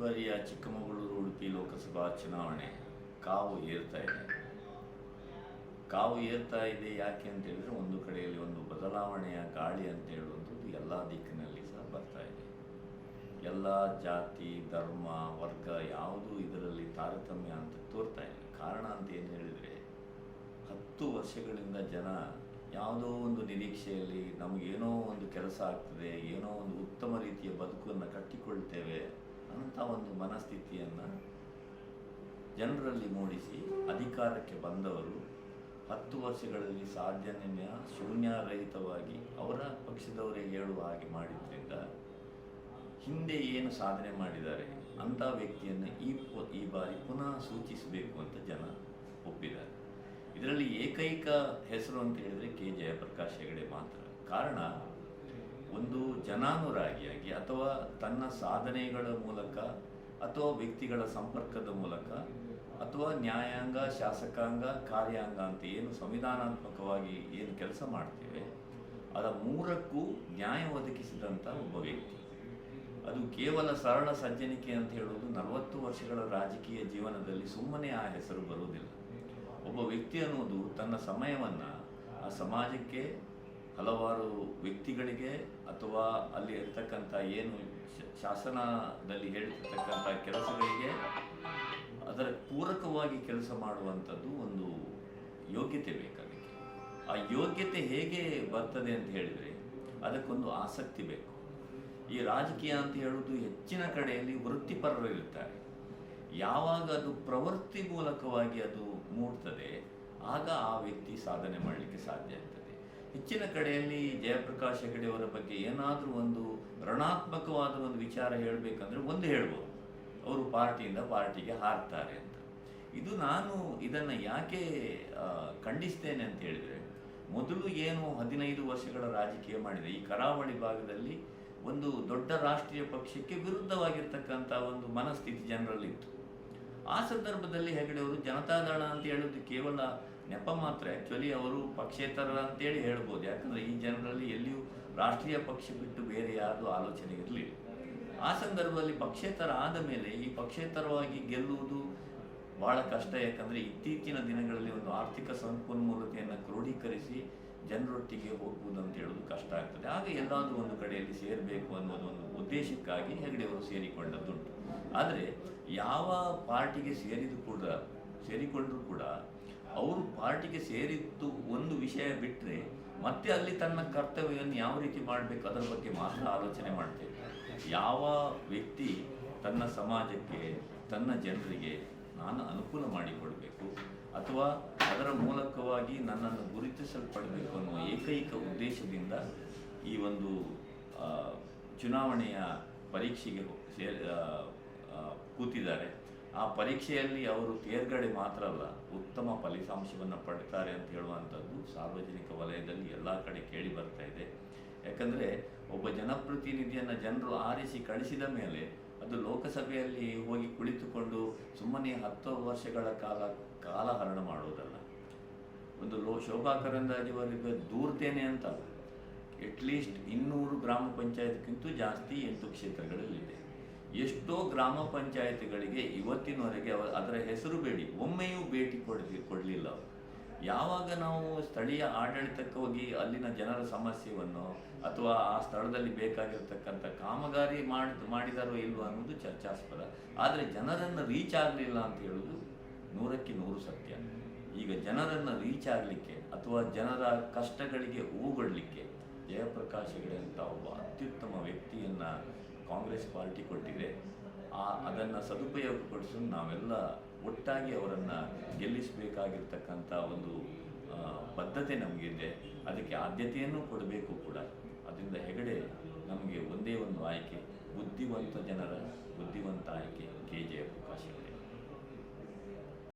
ಬಾರಿಯ ಚಿಕ್ಕಮಗಳೂರು ಉಡುಪಿ ಲೋಕಸಭಾ ಚುನಾವಣೆ ಕಾವು ಏರ್ತಾ ಇದೆ. ಕಾವು ಏರ್ತಾ ಇದೆ ಯಾಕೆ ಅಂತ ಹೇಳಿದ್ರೆ ಒಂದು ಕಡೆಯಲ್ಲಿ ಒಂದು ಬದಲಾವಣೆಯ ಗಾಳಿ ಅಂತ ಹೇಳುವಂಥದ್ದು ಎಲ್ಲ ದಿಕ್ಕಿನಲ್ಲಿ ಸಹ ಬರ್ತಾ ಇದೆ. ಎಲ್ಲ ಜಾತಿ, ಧರ್ಮ, ವರ್ಗ ಯಾವುದೂ ಇದರಲ್ಲಿ ತಾರತಮ್ಯ ಅಂತ ತೋರ್ತಾ ಇದೆ ಕಾರಣ ಅಂತ ಏನು ಹೇಳಿದರೆ ಹತ್ತು ವರ್ಷಗಳಿಂದ ಜನ ಯಾವುದೋ ಒಂದು ನಿರೀಕ್ಷೆಯಲ್ಲಿ ನಮಗೇನೋ ಒಂದು ಕೆಲಸ ಆಗ್ತದೆ, ಏನೋ ಒಂದು ಉತ್ತಮ ರೀತಿಯ ಬದುಕನ್ನು ಕಟ್ಟಿಕೊಳ್ತೇವೆ ಅಂತ ಒಂದು ಮನಸ್ಥಿತಿಯನ್ನು ಜನರಲ್ಲಿ ಮೂಡಿಸಿ ಅಧಿಕಾರಕ್ಕೆ ಬಂದವರು ಹತ್ತು ವರ್ಷಗಳಲ್ಲಿ ಸಾಧನೆಯ ಶೂನ್ಯರಹಿತವಾಗಿ ಅವರ ಪಕ್ಷದವರೇ ಹೇಳುವ ಹಾಗೆ ಮಾಡಿದ್ರಿಂದ ಹಿಂದೆ ಏನು ಸಾಧನೆ ಮಾಡಿದ್ದಾರೆ ಅಂಥ ವ್ಯಕ್ತಿಯನ್ನು ಈ ಈ ಬಾರಿ ಪುನಃ ಸೂಚಿಸಬೇಕು ಅಂತ ಜನ ಒಪ್ಪಿದ್ದಾರೆ. ಇದರಲ್ಲಿ ಏಕೈಕ ಹೆಸರು ಅಂತ ಹೇಳಿದರೆ ಕೆ. ಜಯಪ್ರಕಾಶ್ ಹೆಗಡೆ ಮಾತ್ರ. ಕಾರಣ ಒಂದು ಜನಾನುರಾಗಿಯಾಗಿ ಅಥವಾ ತನ್ನ ಸಾಧನೆಗಳ ಮೂಲಕ ಅಥವಾ ವ್ಯಕ್ತಿಗಳ ಸಂಪರ್ಕದ ಮೂಲಕ ಅಥವಾ ನ್ಯಾಯಾಂಗ, ಶಾಸಕಾಂಗ, ಕಾರ್ಯಾಂಗ ಅಂತ ಏನು ಸಂವಿಧಾನಾತ್ಮಕವಾಗಿ ಏನು ಕೆಲಸ ಮಾಡ್ತೇವೆ ಅದರ ಮೂರಕ್ಕೂ ನ್ಯಾಯ ಒದಗಿಸಿದಂಥ ಒಬ್ಬ ವ್ಯಕ್ತಿ. ಅದು ಕೇವಲ ಸರಳ ಸಜ್ಜನಿಕೆ ಅಂತ ಹೇಳೋದು ನಲವತ್ತು ವರ್ಷಗಳ ರಾಜಕೀಯ ಜೀವನದಲ್ಲಿ ಸುಮ್ಮನೆ ಆ ಹೆಸರು ಬರುವುದಿಲ್ಲ. ಒಬ್ಬ ವ್ಯಕ್ತಿ ಅನ್ನೋದು ತನ್ನ ಸಮಯವನ್ನು ಆ ಸಮಾಜಕ್ಕೆ ಹಲವಾರು ವ್ಯಕ್ತಿಗಳಿಗೆ ಅಥವಾ ಅಲ್ಲಿ ಇರ್ತಕ್ಕಂಥ ಏನು ಶಾಸನದಲ್ಲಿ ಹೇಳಿರ್ತಕ್ಕಂಥ ಕೆಲಸಗಳಿಗೆ ಅದರ ಪೂರಕವಾಗಿ ಕೆಲಸ ಮಾಡುವಂಥದ್ದು ಒಂದು ಯೋಗ್ಯತೆ ಬೇಕಾಗಿತ್ತು. ಆ ಯೋಗ್ಯತೆ ಹೇಗೆ ಬರ್ತದೆ ಅಂತ ಹೇಳಿದರೆ ಅದಕ್ಕೊಂದು ಆಸಕ್ತಿ ಬೇಕು. ಈ ರಾಜಕೀಯ ಅಂತ ಹೇಳುವುದು ಹೆಚ್ಚಿನ ಕಡೆಯಲ್ಲಿ ವೃತ್ತಿಪರರು ಇರ್ತಾರೆ ಯಾವಾಗ ಅದು ಪ್ರವೃತ್ತಿ ಮೂಲಕವಾಗಿ ಅದು ಮೂಡ್ತದೆ, ಆಗ ಆ ವ್ಯಕ್ತಿ ಸಾಧನೆ ಮಾಡಲಿಕ್ಕೆ ಸಾಧ್ಯ ಆಗ್ತದೆ. ಹೆಚ್ಚಿನ ಕಡೆಯಲ್ಲಿ ಜಯಪ್ರಕಾಶ್ ಹೆಗಡೆಯವರ ಬಗ್ಗೆ ಏನಾದರೂ ಒಂದು ಋಣಾತ್ಮಕವಾದ ಒಂದು ವಿಚಾರ ಹೇಳಬೇಕಂದ್ರೆ ಒಂದು ಹೇಳ್ಬೋದು. ಅವರು ಪಾರ್ಟಿಯಿಂದ ಪಾರ್ಟಿಗೆ ಹಾರ್ತಾರೆ ಅಂತ. ಇದು ನಾನು ಇದನ್ನು ಯಾಕೆ ಖಂಡಿಸ್ತೇನೆ ಅಂತ ಹೇಳಿದರೆ, ಮೊದಲು ಏನು ಹದಿನೈದು ವರ್ಷಗಳ ರಾಜಕೀಯ ಮಾಡಿದೆ. ಈ ಕರಾವಳಿ ಭಾಗದಲ್ಲಿ ಒಂದು ದೊಡ್ಡ ರಾಷ್ಟ್ರೀಯ ಪಕ್ಷಕ್ಕೆ ವಿರುದ್ಧವಾಗಿರ್ತಕ್ಕಂಥ ಒಂದು ಮನಸ್ಥಿತಿ ಜನರಲ್ಲಿತ್ತು. ಆ ಸಂದರ್ಭದಲ್ಲಿ ಹೆಗಡೆ ಅವರು ಜನತಾದಳ ಅಂತ ಹೇಳೋದು ಕೇವಲ ನೆಪ ಮಾತ್ರ ಆ್ಯಕ್ಚುಲಿ ಅವರು ಪಕ್ಷೇತರ ಅಂತೇಳಿ ಹೇಳ್ಬೋದು. ಯಾಕಂದರೆ ಈ ಜನರಲ್ಲಿ ಎಲ್ಲಿಯೂ ರಾಷ್ಟ್ರೀಯ ಪಕ್ಷ ಬಿಟ್ಟು ಬೇರೆ ಯಾರು ಆಲೋಚನೆ ಇರಲಿಲ್ಲ. ಆ ಸಂದರ್ಭದಲ್ಲಿ ಪಕ್ಷೇತರ ಆದ ಮೇಲೆ ಈ ಪಕ್ಷೇತರವಾಗಿ ಗೆಲ್ಲುವುದು ಭಾಳ ಕಷ್ಟ. ಯಾಕಂದರೆ ಇತ್ತೀಚಿನ ದಿನಗಳಲ್ಲಿ ಒಂದು ಆರ್ಥಿಕ ಸಂಪನ್ಮೂಲತೆಯನ್ನು ಕ್ರೋಢೀಕರಿಸಿ ಜನರೊಟ್ಟಿಗೆ ಹೋಗುವುದು ಅಂತ ಹೇಳೋದು ಕಷ್ಟ ಆಗ್ತದೆ. ಆಗ ಎಲ್ಲಾದರೂ ಒಂದು ಕಡೆಯಲ್ಲಿ ಸೇರಬೇಕು ಅನ್ನೋದು ಒಂದು ಉದ್ದೇಶಕ್ಕಾಗಿ ಹೆಗಡೆಯವರು ಸೇರಿಕೊಂಡದ್ದುಂಟು. ಆದರೆ ಯಾವ ಪಾರ್ಟಿಗೆ ಸೇರಿದು ಕೂಡ, ಸೇರಿಕೊಂಡರೂ ಕೂಡ ಪಾರ್ಟಿಗೆ ಸೇರಿದ್ದು ಒಂದು ವಿಷಯ ಬಿಟ್ಟರೆ ಮತ್ತೆ ಅಲ್ಲಿ ತನ್ನ ಕರ್ತವ್ಯವನ್ನು ಯಾವ ರೀತಿ ಮಾಡಬೇಕು ಅದರ ಬಗ್ಗೆ ಮಾತ್ರ ಆಲೋಚನೆ ಮಾಡ್ತೇವೆ. ಯಾವ ವ್ಯಕ್ತಿ ತನ್ನ ಸಮಾಜಕ್ಕೆ, ತನ್ನ ಜನರಿಗೆ ನಾನು ಅನುಕೂಲ ಮಾಡಿಕೊಡಬೇಕು ಅಥವಾ ಅದರ ಮೂಲಕವಾಗಿ ನನ್ನನ್ನು ಗುರುತಿಸಲ್ಪಡಬೇಕು ಅನ್ನುವ ಏಕೈಕ ಉದ್ದೇಶದಿಂದ ಈ ಒಂದು ಚುನಾವಣೆಯ ಪರೀಕ್ಷೆಗೆ ಕೂತಿದ್ದಾರೆ. ಆ ಪರೀಕ್ಷೆಯಲ್ಲಿ ಅವರು ತೇರ್ಗಡೆ ಮಾತ್ರ ಅಲ್ಲ, ಉತ್ತಮ ಫಲಿತಾಂಶವನ್ನು ಪಡ್ತಾರೆ ಅಂತ ಹೇಳುವಂಥದ್ದು ಸಾರ್ವಜನಿಕ ವಲಯದಲ್ಲಿ ಎಲ್ಲ ಕಡೆ ಕೇಳಿ ಬರ್ತಾ ಇದೆ. ಯಾಕಂದರೆ ಒಬ್ಬ ಜನಪ್ರತಿನಿಧಿಯನ್ನು ಜನರು ಆರಿಸಿ ಕಳಿಸಿದ ಮೇಲೆ ಅದು ಲೋಕಸಭೆಯಲ್ಲಿ ಹೋಗಿ ಕುಳಿತುಕೊಂಡು ಸುಮ್ಮನೆ ಹತ್ತು ವರ್ಷಗಳ ಕಾಲ, ಕಾಲಹರಣ ಮಾಡುವುದಲ್ಲ ಒಂದು ಲೋ, ಶೋಭಾ ಕರಂದಾಜಿಯವರಿಗೆ ದೂರ್ತೇನೆ ಅಂತ ಅಟ್ಲೀಸ್ಟ್ ಇನ್ನೂರು ಗ್ರಾಮ ಪಂಚಾಯತ್ಗಿಂತ ಜಾಸ್ತಿ ಎಂಟು ಕ್ಷೇತ್ರಗಳಲ್ಲಿದೆ ಎಷ್ಟೋ ಗ್ರಾಮ ಪಂಚಾಯತ್ಗಳಿಗೆ ಇವತ್ತಿನವರೆಗೆ ಅವ- ಅದರ ಹೆಸರು ಬೇಡಿ, ಒಮ್ಮೆಯೂ ಭೇಟಿ ಕೊಡಲಿ ಕೊಡಲಿಲ್ಲ ಯಾವಾಗ ನಾವು ಸ್ಥಳೀಯ ಆಡಳಿತಕ್ಕೆ ಹೋಗಿ ಅಲ್ಲಿನ ಜನರ ಸಮಸ್ಯೆಯನ್ನು ಅಥವಾ ಆ ಸ್ಥಳದಲ್ಲಿ ಬೇಕಾಗಿರ್ತಕ್ಕಂಥ ಕಾಮಗಾರಿ ಮಾಡಿ ಮಾಡಿದಾರೋ ಇಲ್ವೋ ಅನ್ನೋದು ಚರ್ಚಾಸ್ಪದ. ಆದರೆ ಜನರನ್ನು ರೀಚ್ ಆಗಲಿಲ್ಲ ಅಂತ ಹೇಳೋದು ನೂರಕ್ಕೆ ನೂರು ಸತ್ಯ. ಈಗ ಜನರನ್ನು ರೀಚ್ ಆಗಲಿಕ್ಕೆ ಅಥವಾ ಜನರ ಕಷ್ಟಗಳಿಗೆ ಹೂಗೊಳ್ಳಲಿಕ್ಕೆ ಜಯಪ್ರಕಾಶ್ ಹೆಗಡೆ ಅಂತ ಒಬ್ಬ ಅತ್ಯುತ್ತಮ ವ್ಯಕ್ತಿಯನ್ನು ಕಾಂಗ್ರೆಸ್ ಪಾರ್ಟಿ ಕೊಟ್ಟಿದೆ, ಆ ಅದನ್ನು ಸದುಪಯೋಗಪಡಿಸಲು ನಾವೆಲ್ಲ ಒಟ್ಟಾಗಿ ಅವರನ್ನು ಗೆಲ್ಲಿಸಬೇಕಾಗಿರ್ತಕ್ಕಂಥ ಒಂದು ಬದ್ಧತೆ ನಮಗಿದೆ. ಅದಕ್ಕೆ ಆದ್ಯತೆಯನ್ನು ಕೊಡಬೇಕು ಕೂಡ. ಅದರಿಂದ ಹೆಗಡೆ ನಮಗೆ ಒಂದೇ ಒಂದು ಆಯ್ಕೆ, ಬುದ್ಧಿವಂತ ಜನರ ಬುದ್ಧಿವಂತ ಆಯ್ಕೆ. ಕೆ. ಜಯಪ್ರಕಾಶ್ ಹೆಗಡೆ